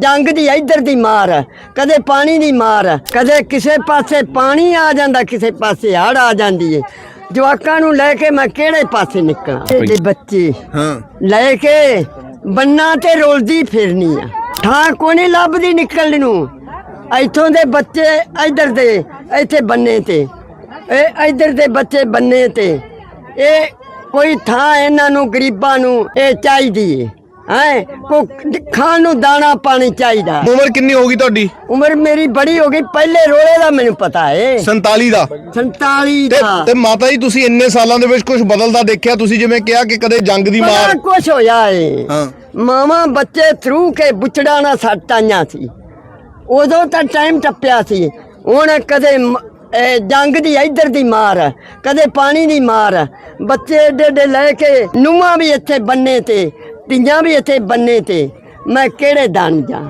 ਜੰਗ ਦੀ ਇੱਧਰ ਦੀ ਮਾਰ ਹੈ, ਕਦੇ ਪਾਣੀ ਦੀ ਮਾਰ ਹੈ, ਕਦੇ ਕਿਸੇ ਪਾਸੇ ਪਾਣੀ ਆ ਜਾਂਦਾ ਕਿਸੇ ਪਾਸੇ ਹੜ ਆ ਜਾਂਦੀ ਏ। ਜਵਾਕਾਂ ਨੂੰ ਲੈ ਕੇ ਮੈਂ ਕਿਹੜੇ ਪਾਸੇ ਨਿਕਲਾਂ? ਇਹਦੇ ਬੱਚੇ। ਹਾਂ। ਲੈ ਕੇ ਬੰਨਾ ਤੇ ਰੋਲਦੀ ਫਿਰਨੀ ਆ। ਥਾਂ ਕੋਣੀ ਲੱਭਦੀ ਨਿਕਲਣ ਨੂੰ। ਇੱਥੋਂ ਦੇ ਬੱਚੇ ਇੱਧਰ ਦੇ ਇੱਥੇ ਬੰਨੇ ਤੇ। ਇਹ ਇੱਧਰ ਦੇ ਬੱਚੇ ਬੰਨੇ ਤੇ। ਇਹ ਕੋਈ ਥਾਂ ਇਹਨਾਂ ਨੂੰ ਗਰੀਬਾਂ ਨੂੰ ਇਹ ਚਾਹੀਦੀ ਹੈ ਹੈ? ਕੋ ਖਾਣ ਨੂੰ ਦਾਣਾ ਪਾਣੀ ਚਾਹੀਦਾ। ਉਮਰ ਕਿੰਨੀ ਹੋ ਗਈ ਤੁਹਾਡੀ? ਉਮਰ ਮੇਰੀ ਬੜੀ ਹੋ ਗਈ। ਪਹਿਲੇ ਰੋਲੇ ਦਾ ਮੈਨੂੰ ਪਤਾ ਹੈ 47 ਦਾ। 47 ਤੇ ਦਾ। ਤੇ ਮਾਤਾ ਜੀ ਤੁਸੀਂ ਇੰਨੇ ਸਾਲਾਂ ਦੇ ਵਿੱਚ ਕੁਝ ਬਦਲਦਾ ਦੇਖਿਆ? ਤੁਸੀਂ ਜਿਵੇਂ ਕਿਹਾ ਕਿ ਕਦੇ ਜੰਗ ਦੀ ਬੜਾ ਮਾਰ ਕੁਛ ਹੋਇਆ ਏ। ਹਾਂ। ਮਾਵਾਂ ਬੱਚੇ ਥਰੂ ਕੇ ਬੁਚੜਾ ਨਾ ਸੱਟ ਆਈਆਂ ਸੀ। ਉਦੋਂ ਤਾਂ ਟਾਈਮ ਟੱਪਿਆ ਸੀ। ਹੁਣ ਕਦੇ ਮ- ਇਹ ਜੰਗ ਦੀ ਇੱਧਰ ਦੀ ਮਾਰ ਹੈ, ਕਦੇ ਪਾਣੀ ਦੀ ਮਾਰ। ਹੈ। ਬੱਚੇ ਏਡੇ ਏਡੇ ਲੈ ਕੇ ਨੂੰਹਾਂ ਵੀ ਇੱਥੇ ਬੰਨੇ ਤੇ। ਧੀਆਂ ਵੀ ਇੱਥੇ ਬੰਨੇ ਤੇ ਮੈਂ ਕਿਹੜੇ ਦਾਨ ਜਾ